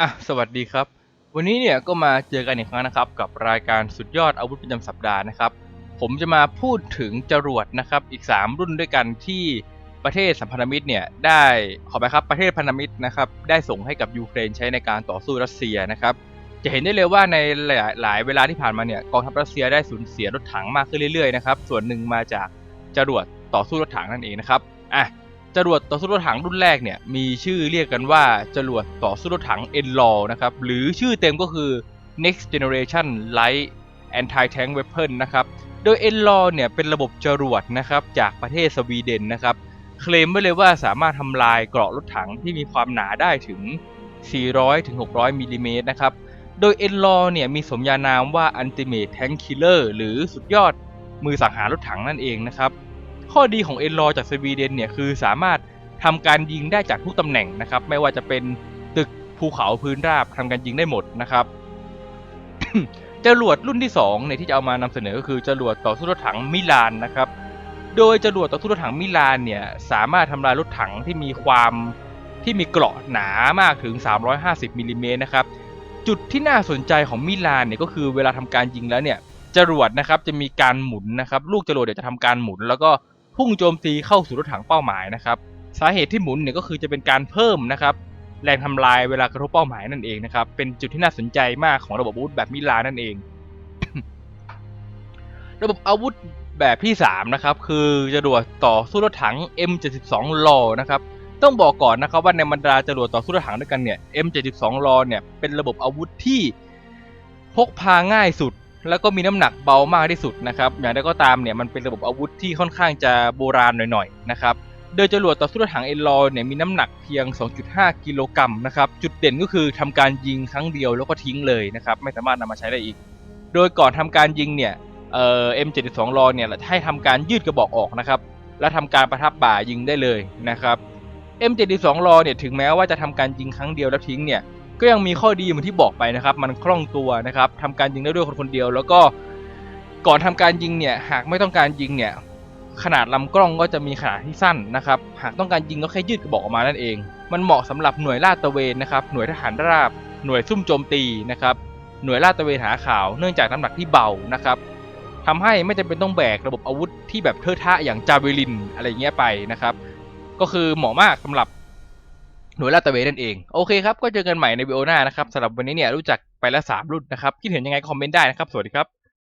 อะสวัสดีครับ วันนี้เนี่ยก็มาเจอกันอีกครั้งนะครับ กับรายการสุดยอดอาวุธประจำสัปดาห์นะครับ ผมจะมาพูดถึงจรวดนะครับ อีก 3 รุ่นด้วยกันที่ประเทศสัมพันธมิตรเนี่ยได้ขอไปครับประเทศพันธมิตรนะครับได้ส่งให้กับยูเครนใช้ในการต่อสู้รัสเซียนะครับ จะเห็นได้เลยว่าในหลายลายเวลาที่ผ่านมาเนี่ยกองทัพรัสเซียได้สูญเสียรถถังมากขึ้นเรื่อยๆนะครับส่วนหนึ่งมาจากจรวดต่อสู้รถถังนั่นเองนะครับอะ จรวดต่อสู้รถถังรุ่นแรกเนี่ยมีชื่อเรียกกันว่าจรวดต่อสู้รถถัง n l a w นะครับหรือชื่อเต็มก็คือ Next Generation Light Anti-Tank Weapon นะครับโดย n l a w เนี่ยเป็นระบบจรวดนะครับจากประเทศสวีเดนนะครับเคลมไว้เลยว่าสามารถทำลายเกราะรถถังที่มีความหนาได้ถึง 400-600มิลลิเมตรนะครับโดย n l a w เนี่ยมีสมญานามว่า Ultimate Tank Killer หรือสุดยอดมือสังหารรถถังนั่นเองนะครับ ข้อดีของเอ็นลอจากสวีเดนเนี่ยคือสามารถทำการยิงได้จากทุกตำแหน่งนะครับ ไม่ว่าจะเป็นตึกภูเขาพื้นราบทำการยิงได้หมดนะครับจรวดรุ่นที่2เนี่ยที่จะเอามานำเสนอก็คือจรวดต่อสู้รถถังมิลานนะครับ โดยจรวดต่อสู้รถถังมิลานเนี่ยสามารถทำลายรถถังที่มีความที่มีเกราะหนามากถึง 350มิลลิเมตรนะครับ จุดที่น่าสนใจของมิลานเนี่ยก็คือเวลาทำการยิงแล้วเนี่ยจรวดนะครับจะมีการหมุนนะครับ ลูกจรวดเดี๋ยวจะทำการหมุน แล้วก็ พุ่งโจมตีเข้าสู่รถถังเป้าหมายนะครับสาเหตุที่หมุนเนี่ยก็คือจะเป็นการเพิ่มนะครับแรงทำลายเวลากระทบเป้าหมายนั่นเองนะครับเป็นจุดที่น่าสนใจมากของระบบอาวุธแบบมิลานนั่นเอง ระบบอาวุธแบบที่3นะครับคือจรวดต่อสู้รถถัง M72 ลอนะครับต้องบอกก่อนนะครับว่าในบรรดาจรวดต่อสู้รถถังด้วยกันเนี่ย M72 ลอเนี่ยเป็นระบบอาวุธที่พกพาง่ายสุด แล้วก็มีน้ำหนักเบามากที่สุดนะครับอย่างไรก็ตามเนี่ยมันเป็นระบบอาวุธที่ค่อนข้างจะโบราณหน่อยๆนะครับโดยจรวดต่อสู้ถังเอลอยเนี่ยมีน้ำหนักเพียง 2.5 กิโลกรัมนะครับจุดเด่นก็คือทำการยิงครั้งเดียวแล้วก็ทิ้งเลยนะครับไม่สามารถนำมาใช้ได้อีก โดยก่อนทำการยิงเนี่ยเอ่อ M72 ลอเนี่ยให้ทำการยืดกระบอกออกนะครับแล้วทำการประทับบ่ายิงได้เลยนะครับ M72 ลอเนี่ยถึงแม้ว่าจะทำการยิงครั้งเดียวแล้วทิ้งเนี่ย ก็ยังมีข้อดีเหมือนที่บอกไปนะครับ มันคล่องตัวนะครับทำการยิงได้ด้วยคนคนเดียว แล้วก็ก่อนทำการยิงเนี่ยหากไม่ต้องการยิงเนี่ยขนาดลำกล้องก็จะมีขนาดที่สั้นนะครับ หากต้องการยิงก็แค่ยืดกระบอกออกมานั่นเอง มันเหมาะสำหรับหน่วยลาดตระเวนนะครับ หน่วยทหารราบ หน่วยซุ่มโจมตีนะครับ หน่วยลาดตระเวนหาข่าว เนื่องจากน้ำหนักที่เบานะครับทำให้ไม่จำเป็นต้องแบกระบบอาวุธที่แบบเทอะทะอย่างจาเวลินอะไรเงี้ยไปนะครับ ก็คือเหมาะมากสำหรับ หน่วยลาดตระเวนนั่นเอง โอเคครับ ก็เจอกันใหม่ในวิดีโอหน้านะครับสำหรับวันนี้เนี่ยรู้จักไปแล้ว3รุ่นนะครับ คิดเห็นยังไงคอมเมนต์ได้นะครับ สวัสดีครับ